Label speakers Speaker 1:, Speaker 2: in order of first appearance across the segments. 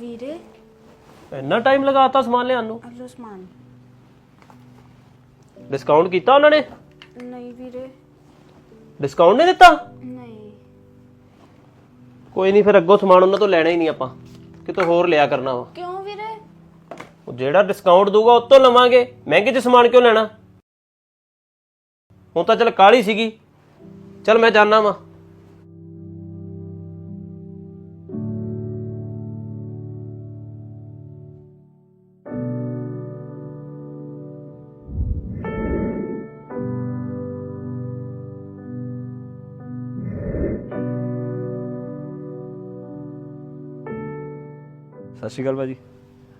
Speaker 1: ਵੀਰੇ।
Speaker 2: ਇੰਨਾ ਟਾਈਮ ਲਗਾਤਾ ਸਮਾਨ ਲਿਆਉਣ ਨੂੰ?
Speaker 1: ਅਲੋ ਸਮਾਨ।
Speaker 2: ਡਿਸਕਾਊਂਟ ਕੀਤਾ ਉਹਨਾਂ ਨੇ?
Speaker 1: ਨਹੀਂ ਵੀਰੇ।
Speaker 2: ਡਿਸਕਾਊਂਟ ਨਹੀਂ ਦਿੱਤਾ?
Speaker 1: ਨਹੀਂ।
Speaker 2: ਕੋਈ ਨਹੀਂ ਫਿਰ ਅੱਗੋਂ ਸਮਾਨ ਉਹਨਾਂ ਤੋਂ ਲੈਣਾ ਹੀ ਨਹੀਂ ਆਪਾਂ। ਕਿਤੋਂ ਹੋਰ ਲਿਆ ਕਰਨਾ ਵਾ।
Speaker 1: ਕਿਉਂ ਵੀਰੇ?
Speaker 2: ਉਹ ਜਿਹੜਾ ਡਿਸਕਾਊਂਟ ਦਊਗਾ ਉਹ ਤੋਂ ਲਵਾਂਗੇ। ਮਹਿੰਗੇ ਚ ਸਮਾਨ ਕਿਉਂ ਲੈਣਾ? ਹੁਣ ਤਾਂ ਚਲ ਕਾਲੀ ਸੀਗੀ। ਚਲ ਮੈਂ ਜਾਣਾ ਵਾਂ।
Speaker 3: ਸਤਿ ਸ਼੍ਰੀ ਅਕਾਲ ਭਾਜੀ।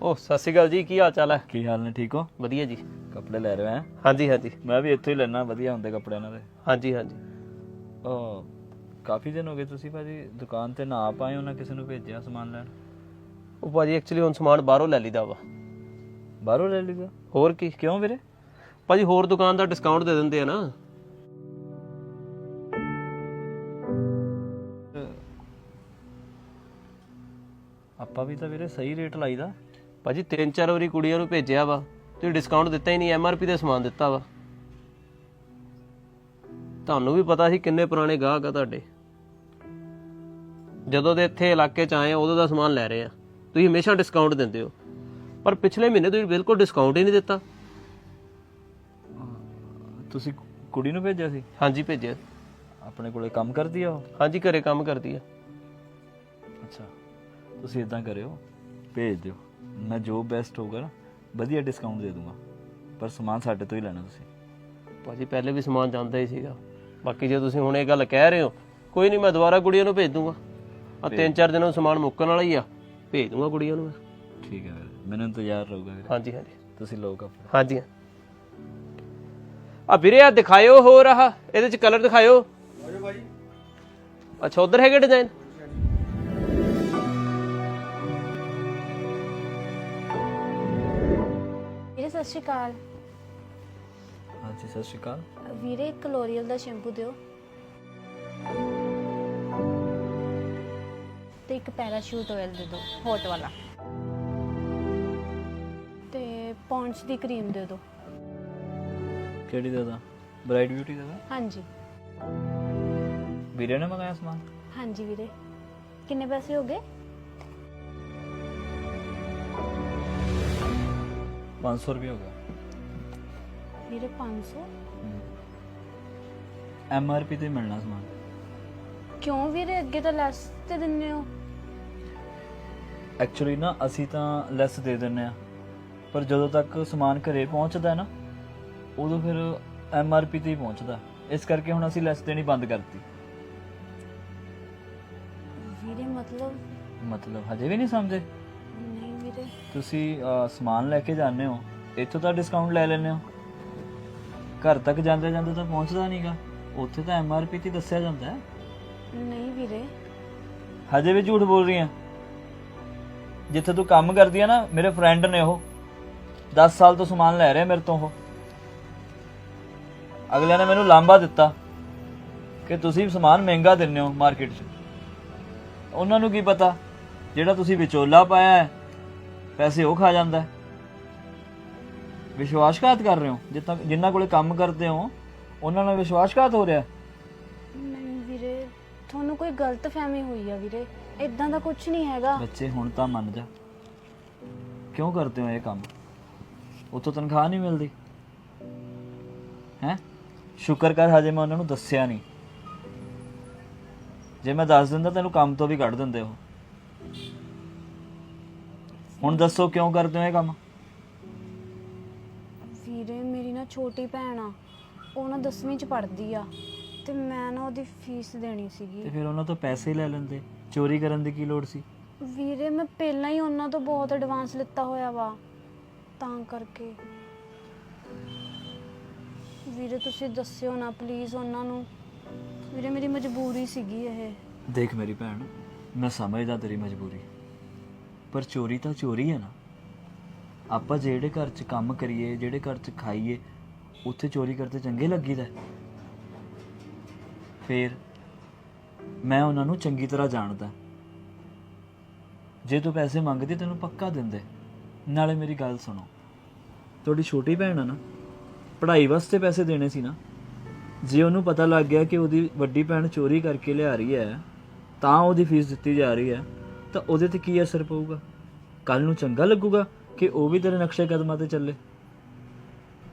Speaker 2: ਉਹ ਸਤਿ ਸ਼੍ਰੀ ਅਕਾਲ ਜੀ ਕੀ ਹਾਲ ਚਾਲ ਹੈ?
Speaker 3: ਕੀ ਹਾਲ ਨੇ ਠੀਕ ਹੋ?
Speaker 2: ਵਧੀਆ ਜੀ।
Speaker 3: ਕੱਪੜੇ ਲੈ ਰਹੇ ਆ
Speaker 2: ਹਾਂਜੀ ਹਾਂਜੀ।
Speaker 3: ਮੈਂ ਵੀ ਇੱਥੋਂ ਹੀ ਲੈਣਾ ਵਧੀਆ ਹੁੰਦੇ ਕੱਪੜੇ ਇਹਨਾਂ ਦੇ।
Speaker 2: ਹਾਂਜੀ ਹਾਂਜੀ।
Speaker 3: ਉਹ ਕਾਫੀ ਦਿਨ ਹੋ ਗਏ ਤੁਸੀਂ ਭਾਜੀ ਦੁਕਾਨ ਤੇ ਨਾ ਆਪ ਆਏ ਹੋ ਨਾ ਕਿਸੇ ਨੂੰ ਭੇਜਿਆ ਸਮਾਨ ਲੈਣ?
Speaker 2: ਉਹ ਭਾਜੀ ਐਕਚੁਅਲੀ ਹੁਣ ਸਮਾਨ ਬਾਹਰੋਂ ਲੈ ਲਈਦਾ ਵਾ।
Speaker 3: ਬਾਹਰੋਂ ਲੈ ਲਿਆ
Speaker 2: ਹੋਰ ਕੀ?
Speaker 3: ਕਿਉਂ ਵੀਰੇ?
Speaker 2: ਭਾਜੀ ਹੋਰ ਦੁਕਾਨ ਦਾ ਡਿਸਕਾਊਂਟ ਦੇ ਦਿੰਦੇ ਆ ਨਾ।
Speaker 3: ਆਪਾਂ ਵੀ ਤਾਂ ਵੀਰੇ ਸਹੀ ਰੇਟ ਲਾਈਦਾ।
Speaker 2: ਭਾਜੀ ਤਿੰਨ ਚਾਰ ਵਾਰੀ ਕੁੜੀਆਂ ਨੂੰ ਭੇਜਿਆ ਵਾ। ਤੁਸੀਂ ਡਿਸਕਾਊਂਟ ਦਿੱਤਾ ਹੀ ਨਹੀਂ ਐਮਆਰਪੀ ਤੇ ਸਮਾਨ ਦਿੱਤਾ ਵਾ। ਤੁਹਾਨੂੰ ਵੀ ਪਤਾ ਸੀ ਕਿੰਨੇ ਪੁਰਾਣੇ ਗਾਹਕ ਆ ਤੁਹਾਡੇ। ਜਦੋਂ ਦੇ ਇੱਥੇ ਇਲਾਕੇ ਚ ਆਏ ਉਦੋਂ ਦਾ ਸਮਾਨ ਲੈ ਰਹੇ ਆ। ਤੁਸੀਂ ਹਮੇਸ਼ਾ ਡਿਸਕਾਊਂਟ ਦਿੰਦੇ ਹੋ। ਪਰ ਪਿਛਲੇ ਮਹੀਨੇ ਤੁਸੀਂ ਬਿਲਕੁਲ ਡਿਸਕਾਊਂਟ ਹੀ ਨਹੀਂ ਦਿੱਤਾ।
Speaker 3: ਤੁਸੀਂ ਕੁੜੀ ਨੂੰ ਭੇਜਿਆ ਸੀ?
Speaker 2: ਹਾਂਜੀ ਭੇਜਿਆ।
Speaker 3: ਆਪਣੇ ਕੋਲੇ ਕੰਮ ਕਰਦੀ ਆ ਉਹ?
Speaker 2: ਹਾਂਜੀ ਘਰੇ ਕੰਮ ਕਰਦੀ ਆ।
Speaker 3: ਅੱਛਾ। ਤੁਸੀਂ ਇਦਾਂ ਕਰਿਓ ਭੇਜ ਦਿਓ। ਮੈਂ ਜੋ ਬੈਸਟ ਹੋਊਗਾ ਨਾ ਵਧੀਆ ਡਿਸਕਾਊਂਟ ਦੇ ਦੂੰਗਾ। ਪਰ ਸਮਾਨ ਸਾਡੇ ਤੋਂ ਹੀ ਲੈਣਾ ਤੁਸੀਂ।
Speaker 2: ਭਾਜੀ ਪਹਿਲੇ ਵੀ ਸਮਾਨ ਜਾਂਦਾ ਹੀ ਸੀਗਾ। ਬਾਕੀ ਜੇ ਤੁਸੀਂ ਹੁਣ ਇਹ ਗੱਲ ਕਹਿ ਰਹੇ ਹੋ ਕੋਈ ਨਹੀਂ ਮੈਂ ਦੁਬਾਰਾ ਕੁੜੀਆਂ ਨੂੰ ਭੇਜ ਦੂੰਗਾ। ਆ ਤਿੰਨ ਚਾਰ ਦਿਨਾਂ ਨੂੰ ਸਮਾਨ ਮੁੱਕਣ ਵਾਲਾ ਹੀ ਆ। ਭੇਜ ਦੂੰਗਾ ਕੁੜੀਆਂ ਨੂੰ ਮੈਂ।
Speaker 3: ਠੀਕ ਹੈ ਵੀਰੇ। ਮੈਨੂੰ ਇੰਤਜ਼ਾਰ ਰਹੂਗਾ ਵੀਰੇ।
Speaker 2: ਹਾਂਜੀ ਹਾਂਜੀ।
Speaker 3: ਤੁਸੀਂ ਲਓ ਕੱਪੜੇ
Speaker 2: ਹਾਂਜੀ ਆ ਵੀਰੇ ਆ ਦਿਖਾਇਓ ਹੋ ਰਹਾ ਇਹਦੇ ਚ ਕਲਰ ਦਿਖਾਇਓ। ਅੱਛਾ ਉਧਰ ਹੈਗੇ ਡਿਜ਼ਾਈਨ
Speaker 1: ਸਤਿ ਸ਼੍ਰੀ ਅਕਾਲ।
Speaker 3: ਹਾਂਜੀ ਸਤਿ ਸ਼੍ਰੀ ਅਕਾਲ।
Speaker 1: ਵੀਰੇ ਇੱਕ ਲੋਰੀਅਲ ਦਾ ਸ਼ੈਂਪੂ ਦਿਓ। ਤੇ ਇੱਕ ਪੈਰਾਸ਼ੂਟ ਆਇਲ ਦੇ ਦਿਓ ਹੌਟ ਵਾਲਾ। ਤੇ ਪੌਂਡਸ ਦੀ ਕਰੀਮ ਦੇ ਦਿਓ।
Speaker 3: ਕਿਹੜੀ ਦੇ ਦਾਂ ਬ੍ਰਾਈਟ ਬਿਊਟੀ ਦੇ ਦਾਂ
Speaker 1: ਹਾਂਜੀ।
Speaker 3: ਵੀਰੇ ਨੇ ਮੰਗਾਇਆ ਸਮਾਨ?
Speaker 1: ਹਾਂਜੀ ਵੀਰੇ। ਕਿੰਨੇ ਪੈਸੇ ਹੋ ਗਏ?
Speaker 3: 500 ਰੁਪਏ ਹੋ ਗਿਆ
Speaker 1: ਵੀਰੇ 500
Speaker 3: ਐਮ ਆਰ ਪੀ ਤੇ ਮਿਲਣਾ ਸਮਾਨ
Speaker 1: ਕਿਉਂ ਵੀਰੇ ਅੱਗੇ ਤਾਂ ਲੈਸ ਤੇ ਦਿੰਨੇ ਹੋ
Speaker 3: ਐਕਚੁਅਲੀ ਨਾ ਅਸੀਂ ਤਾਂ ਲੈਸ ਦੇ ਦਿੰਨੇ ਆ ਪਰ ਜਦੋਂ ਤੱਕ ਸਮਾਨ ਘਰੇ ਪਹੁੰਚਦਾ ਹੈ ਨਾ ਉਦੋਂ ਫਿਰ ਐਮ ਆਰ ਪੀ ਤੇ ਹੀ ਪਹੁੰਚਦਾ ਇਸ ਕਰਕੇ ਹੁਣ ਅਸੀਂ ਲੈਸ ਦੇਣੀ ਬੰਦ ਕਰਤੀ
Speaker 1: ਵੀਰੇ ਮਤਲਬ
Speaker 3: ਮਤਲਬ ਹਜੇ ਵੀ ਨਹੀਂ ਸਮਝੇ
Speaker 1: ਵੀਰੇ
Speaker 3: ਤੁਸੀਂ ਅਹ, ਸਮਾਨ ਲੈ ਕੇ ਜਾਂਦੇ ਹੋ ਇੱਥੋਂ ਤਾਂ ਡਿਸਕਾਊਂਟ ਲੈ ਲੈਂਦੇ ਹੋ? ਘਰ ਤੱਕ ਜਾਂਦੇ ਜਾਂਦੇ ਤਾਂ ਪਹੁੰਚਦਾ ਨਹੀਂਗਾ ਉੱਥੇ ਤਾਂ ਐਮ ਆਰ ਪੀ ਤੇ ਦੱਸਿਆ ਜਾਂਦਾ ਹੈ।
Speaker 1: ਨਹੀਂ ਵੀਰੇ।
Speaker 3: ਹਜੇ ਵੀ ਝੂਠ ਬੋਲ ਰਹੀ ਆ ਜਿੱਥੇ ਤੂੰ ਕੰਮ ਕਰਦੀ ਆ ਨਾ ਮੇਰੇ ਫਰੈਂਡ ਨੇ ਉਹ। 10 ਸਾਲ ਤੋਂ ਸਮਾਨ ਲੈ ਰਿਹਾ ਮੇਰੇ ਤੋਂ ਉਹ। ਅਗਲਿਆਂ ਨੇ ਮੈਨੂੰ ਲਾਂਬਾ ਦਿੱਤਾ ਕਿ ਤੁਸੀਂ ਸਮਾਨ ਮਹਿੰਗਾ ਦਿੰਦੇ ਹੋ ਮਾਰਕੀਟ 'ਚ। ਉਹਨਾਂ ਨੂੰ ਕੀ ਪਤਾ? ਜਿਹੜਾ ਤੁਸੀਂ ਵਿਚੋਲਾ ਪਾਇਆ ਹੈ ਪੈਸੇ ਉਹ ਖਾ ਜਾਂਦਾ ਹੈ। ਵਿਸ਼ਵਾਸਘਾਤ ਕਰ ਰਹੇ ਹੋ? ਜਿੱਦਾਂ ਜਿਨ੍ਹਾਂ ਕੋਲੇ ਕੰਮ ਕਰਦੇ ਹੋ ਉਹਨਾਂ ਨਾਲ ਵਿਸ਼ਵਾਸਘਾਤ ਹੋ ਰਿਹਾ ਹੈ?
Speaker 1: ਨਹੀਂ ਵੀਰੇ ਤੁਹਾਨੂੰ ਕੋਈ ਗਲਤ ਫਹਿਮੀ ਹੋਈ ਆ ਵੀਰੇ। ਇਦਾਂ ਦਾ ਕੁਝ ਨਹੀਂ ਹੈਗਾ।
Speaker 3: ਬੱਚੇ ਹੁਣ ਤਾਂ ਮੰਨ ਜਾ। ਕਿਉਂ ਕਰਦੇ ਹੋ ਇਹ ਕੰਮ? ਉਤੋਂ ਤਨਖਾਹ ਨਹੀਂ ਮਿਲਦੀ। ਹੈ? ਸ਼ੁਕਰ ਕਰ ਹਜੇ ਮੈਂ ਉਹਨਾਂ ਨੂੰ ਦੱਸਿਆ ਨਹੀਂ। ਜੇ ਮੈਂ ਦੱਸ ਦਿੰਦਾ ਤੈਨੂੰ ਕੰਮ ਤੋਂ ਵੀ ਕੱਢ ਦਿੰਦੇ ਉਹ। ਹੁਣ ਦੱਸੋ ਕਿਉਂ ਕਰਦੇ ਹੋ ਇਹ ਕੰਮ?
Speaker 1: ਵੀਰੇ ਮੇਰੀ ਨਾ ਛੋਟੀ ਭੈਣ ਆ। ਉਹ ਨਾ 10ਵੀਂ ਚ ਪੜ੍ਹਦੀ ਆ ਤੇ ਮੈਂ ਨਾ ਉਹਦੀ ਫੀਸ ਦੇਣੀ
Speaker 3: ਤੇ
Speaker 1: ਸੀਗੀ
Speaker 3: ਫਿਰ ਉਹਨਾਂ ਤੋਂ ਪੈਸੇ ਲੈ ਲੈਂਦੇ। ਚੋਰੀ ਕਰਨ ਦੀ ਕੀ ਲੋੜ ਸੀ?
Speaker 1: ਵੀਰੇ ਮੈਂ ਪਹਿਲਾਂ ਹੀ ਉਹਨਾਂ ਤੋਂ ਬਹੁਤ ਐਡਵਾਂਸ ਲਿੱਤਾ ਹੋਇਆ ਵਾ। ਤਾਂ ਕਰਕੇ। ਵੀਰੇ ਤੁਸੀਂ ਦੱਸਿਓ ਨਾ ਪਲੀਜ਼ ਉਹਨਾਂ ਨੂੰ। ਵੀਰੇ ਮੇਰੀ ਮਜਬੂਰੀ ਸੀਗੀ ਇਹ।
Speaker 3: ਦੇਖ ਮੇਰੀ ਭੈਣ ਮੈਂ ਸਮਝਦਾ ਤੇਰੀ ਮਜਬੂਰੀ। ਪਰ ਚੋਰੀ ਤਾਂ ਚੋਰੀ ਹੈ ਨਾ। ਆਪਾਂ ਜਿਹੜੇ ਘਰ 'ਚ ਕੰਮ ਕਰੀਏ, ਜਿਹੜੇ ਘਰ 'ਚ ਖਾਈਏ, ਉੱਥੇ ਚੋਰੀ ਕਰਦੇ ਚੰਗੇ ਲੱਗੀਦਾ ਹੈ। ਫੇਰ ਮੈਂ ਉਹਨਾਂ ਨੂੰ ਚੰਗੀ ਤਰ੍ਹਾਂ ਜਾਣਦਾ ਜੇ ਤੂੰ ਪੈਸੇ ਮੰਗਦੀ, ਤੈਨੂੰ ਪੱਕਾ ਦਿੰਦੇ। ਨਾਲੇ ਮੇਰੀ ਗੱਲ ਸੁਣੋ। ਤੁਹਾਡੀ ਛੋਟੀ ਭੈਣ ਆ ਨਾ, ਪੜ੍ਹਾਈ ਵਾਸਤੇ ਪੈਸੇ ਦੇਣੇ ਸੀ ਨਾ। ਜੇ ਉਹਨੂੰ ਪਤਾ ਲੱਗ ਗਿਆ ਕਿ ਉਹਦੀ ਵੱਡੀ ਭੈਣ ਚੋਰੀ ਕਰਕੇ ਲਿਆ ਰਹੀ ਹੈ, ਤਾਂ ਉਹਦੀ ਫੀਸ ਦਿੱਤੀ ਜਾ ਰਹੀ ਹੈ। ਤਾਂ ਉਹਦੇ ਤੇ ਕੀ ਅਸਰ ਪਊਗਾ? ਕੱਲ ਨੂੰ ਚੰਗਾ ਲੱਗੂਗਾ ਕਿ ਉਹ ਵੀ ਤੇਰੇ ਨਕਸ਼ੇ ਕਦਮਾਂ ਤੇ ਚੱਲੇ?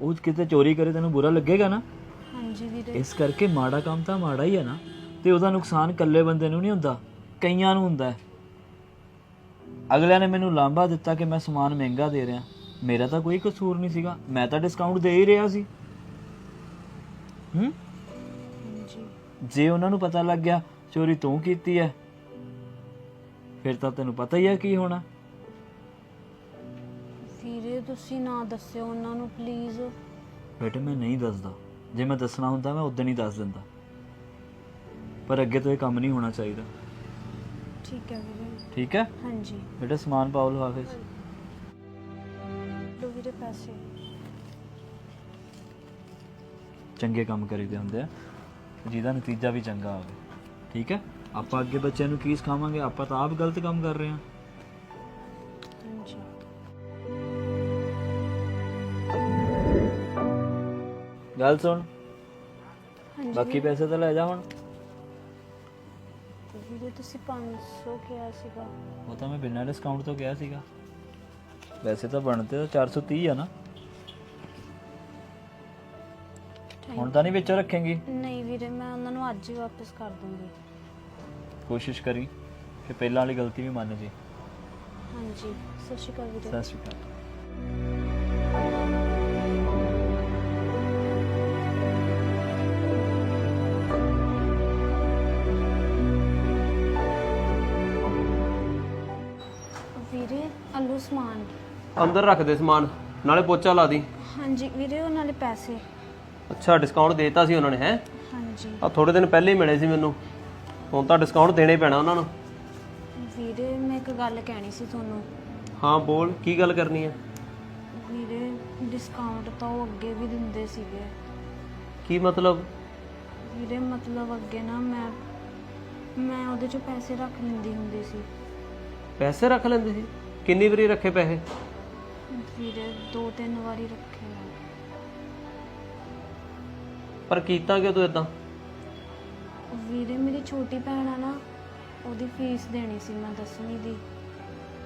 Speaker 3: ਉਹ ਕਿਤੇ ਚੋਰੀ ਕਰੇ ਤੈਨੂੰ ਬੁਰਾ ਲੱਗੇਗਾ ਨਾ?
Speaker 1: ਹਾਂਜੀ ਵੀਰੇ।
Speaker 3: ਇਸ ਕਰਕੇ ਮਾੜਾ ਕੰਮ ਤਾਂ ਮਾੜਾ ਹੀ ਹੈ ਨਾ ਤੇ ਉਹਦਾ ਨੁਕਸਾਨ ਇਕੱਲੇ ਬੰਦੇ ਨੂੰ ਨਹੀਂ ਹੁੰਦਾ ਕਈਆਂ ਨੂੰ ਹੁੰਦਾ। ਹੈ ਅਗਲਿਆਂ ਨੇ ਮੈਨੂੰ ਲਾਂਭਾ ਦਿੱਤਾ ਕਿ ਮੈਂ ਸਮਾਨ ਮਹਿੰਗਾ ਦੇ ਰਿਹਾ। ਮੇਰਾ ਤਾਂ ਕੋਈ ਕਸੂਰ ਨਹੀਂ ਸੀਗਾ ਮੈਂ ਤਾਂ ਡਿਸਕਾਊਂਟ ਦੇ ਹੀ ਰਿਹਾ ਸੀ। ਹੂੰ? ਜੇ ਉਹਨਾਂ ਨੂੰ ਪਤਾ ਲੱਗ ਗਿਆ ਚੋਰੀ ਤੂੰ ਕੀਤੀ ਹੈ ਫਿਰ ਤਾਂ ਤੈਨੂੰ ਪਤਾ ਹੀ ਹੈ ਕੀ ਹੋਣਾ।
Speaker 1: ਵੀਰੇ ਤੁਸੀਂ ਨਾ ਦੱਸਿਓ ਉਹਨਾਂ ਨੂੰ ਪਲੀਜ਼
Speaker 3: ਬੇਟੇ ਮੈਂ ਨਹੀਂ ਦੱਸਦਾ। ਜੇ ਮੈਂ ਦੱਸਣਾ ਹੁੰਦਾ ਮੈਂ ਉਦੋਂ ਹੀ ਦੱਸ ਦਿੰਦਾ। ਪਰ ਅੱਗੇ ਤੋਂ ਇਹ ਕੰਮ ਨਹੀਂ ਹੋਣਾ ਚਾਹੀਦਾ।
Speaker 1: ਠੀਕ ਹੈ ਵੀਰੇ।
Speaker 3: ਠੀਕ ਹੈ?
Speaker 1: ਹਾਂਜੀ।
Speaker 3: ਬੇਟਾ ਸਮਾਨ ਪਾਓ ਲਿਫਾਫੇ 'ਚ।
Speaker 1: ਲੋ ਵੀਰੇ ਪੈਸੇ।
Speaker 3: ਚੰਗੇ ਕੰਮ ਕਰੀਦੇ ਹੁੰਦੇ ਆ। ਜਿਹਦਾ ਨਤੀਜਾ ਵੀ ਚੰਗਾ ਆਵੇ। ਠੀਕ ਹੈ? ਆਪਾਂ ਅੱਗੇ ਬੱਚਿਆਂ ਨੂੰ ਕੀ ਸਿਖਾਵਾਂਗੇ? ਆਪਾਂ ਤਾਂ ਆਪ ਗਲਤ ਕੰਮ ਕਰ ਰਹੇ ਹਾਂ। ਗੱਲ ਸੁਣ। ਬਾਕੀ ਪੈਸੇ ਤਾਂ ਲੈ ਜਾ ਹੁਣ।
Speaker 1: ਵੀਰੇ ਤੁਸੀਂ 500 ਕਿਹਾ ਸੀਗਾ।
Speaker 3: ਉਹ ਤਾਂ ਮੈਂ ਬਿਨਾਂ ਡਿਸਕਾਊਂਟ ਤੋਂ ਕਿਹਾ ਸੀਗਾ। ਵੈਸੇ ਤਾਂ ਬਣਦੇ ਤਾਂ 430 ਆ ਨਾ। ਹੁਣ ਤਾਂ ਨਹੀਂ ਵਿੱਚੋਂ ਰੱਖੇਂਗੀ।
Speaker 1: ਨਹੀਂ ਵੀਰੇ ਮੈਂ ਉਹਨਾਂ ਨੂੰ ਅੱਜ ਹੀ ਵਾਪਸ ਕਰ ਦੂੰਗੀ।
Speaker 3: ਕੋਸ਼ਿਸ਼ ਕਰੀ ਕਿ ਪਹਿਲਾਂ ਵਾਲੀ ਗਲਤੀ ਵੀ ਮੰਨ ਜੀ।
Speaker 1: ਹਾਂਜੀ ਸਤਿ ਸ਼੍ਰੀ ਅਕਾਲ ਵੀਰੇ।
Speaker 3: ਸਤਿ ਸ਼੍ਰੀ ਅਕਾਲ।
Speaker 1: ਵੀਰੇ ਆਲੂ ਸਮਾਨ।
Speaker 2: ਅੰਦਰ ਰੱਖ ਦੇ ਸਮਾਨ ਨਾਲੇ ਪੋਚਾ ਲਾ ਦੀ।
Speaker 1: ਹਾਂਜੀ ਵੀਰੇ ਉਹ ਨਾਲੇ ਪੈਸੇ।
Speaker 2: ਅੱਛਾ ਡਿਸਕਾਊਂਟ ਦੇਤਾ ਸੀ ਉਹਨਾਂ ਨੇ ਹੈ?
Speaker 1: ਹਾਂਜੀ।
Speaker 2: ਆ ਥੋੜੇ ਦਿਨ ਪਹਿਲੇ ਹੀ ਮਿਲੇ ਸੀ ਮੈਨੂੰ। ਹੁਣ ਤਾਂ ਡਿਸਕਾਊਂਟ ਦੇਣਾ ਪੈਣਾ ਉਹਨਾਂ ਨੂੰ।
Speaker 1: ਵੀਰੇ ਮੈਂ ਇੱਕ ਗੱਲ ਕਹਿਣੀ ਸੀ ਤੁਹਾਨੂੰ।
Speaker 2: ਹਾਂ ਬੋਲ ਕੀ ਗੱਲ ਕਰਨੀ ਹੈ
Speaker 1: ਵੀਰੇ ਡਿਸਕਾਊਂਟ ਤਾਂ ਉਹ ਅੱਗੇ ਵੀ ਦਿੰਦੇ ਸੀਗੇ।
Speaker 2: ਕੀ ਮਤਲਬ?
Speaker 1: ਵੀਰੇ ਮਤਲਬ ਅੱਗੇ ਨਾ ਮੈਂ ਮੈਂ ਉਹਦੇ ਚੋਂ ਪੈਸੇ ਰੱਖ ਲੈਂਦੀ ਹੁੰਦੀ ਸੀ।
Speaker 2: ਪੈਸੇ ਰੱਖ ਲੈਂਦੇ ਸੀ? ਕਿੰਨੀ ਵਾਰੀ ਰੱਖੇ ਪੈਸੇ?
Speaker 1: ਵੀਰੇ ਦੋ ਤਿੰਨ ਵਾਰੀ ਰੱਖੇ ਆ।
Speaker 2: ਪਰ ਕੀਤਾ ਕਿਉਂ ਤੂੰ ਇਦਾਂ
Speaker 1: ਵੀਰੇ ਮੇਰੀ ਛੋਟੀ ਭੈਣ ਆ ਨਾ ਉਹਦੀ ਫੀਸ ਦੇਣੀ ਸੀ ਮੈਂ ਦਸਵੀਂ ਦੀ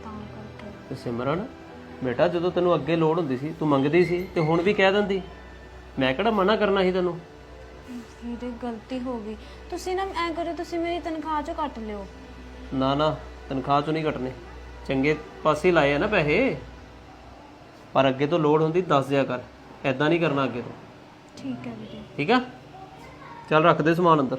Speaker 1: ਤਾਂ ਕਰਕੇ।
Speaker 2: ਤੇ ਸਿਮਰਨ ਬੇਟਾ ਜਦੋਂ ਤੈਨੂੰ ਅੱਗੇ ਲੋੜ ਹੁੰਦੀ ਸੀ ਤੂੰ ਮੰਗਦੀ ਸੀ ਤੇ ਹੁਣ ਵੀ ਕਹਿ ਦਿੰਦੀ। ਮੈਂ ਕਿਹੜਾ ਮਨਾ ਕਰਨਾ ਸੀ ਤੈਨੂੰ?
Speaker 1: ਵੀਰੇ ਗਲਤੀ ਹੋ ਗਈ। ਤੁਸੀਂ ਨਾ ਐ ਕਰੋ ਤੁਸੀਂ ਮੇਰੀ ਤਨਖਾਹ ਚੋਂ ਕੱਟ ਲਿਓ।
Speaker 2: ਨਾ ਨਾ ਤਨਖਾਹ ਚੋਂ ਨਹੀਂ ਕੱਟਨੇ ਚੰਗੇ ਪਾਸੇ ਲਾਏ ਆ ਨਾ ਪੈਸੇ। ਪਰ ਅੱਗੇ ਤੋਂ ਲੋੜ ਹੁੰਦੀ ਦੱਸ ਦਿਆ ਕਰ। ਐਦਾਂ ਨਹੀਂ ਕਰਨਾ ਅੱਗੇ ਤੋਂ।
Speaker 1: ਠੀਕ ਹੈ ਵੀਰੇ।
Speaker 2: ਠੀਕ ਆ? ਚੱਲ ਰੱਖ ਦੇ ਸਮਾਨ ਅੰਦਰ।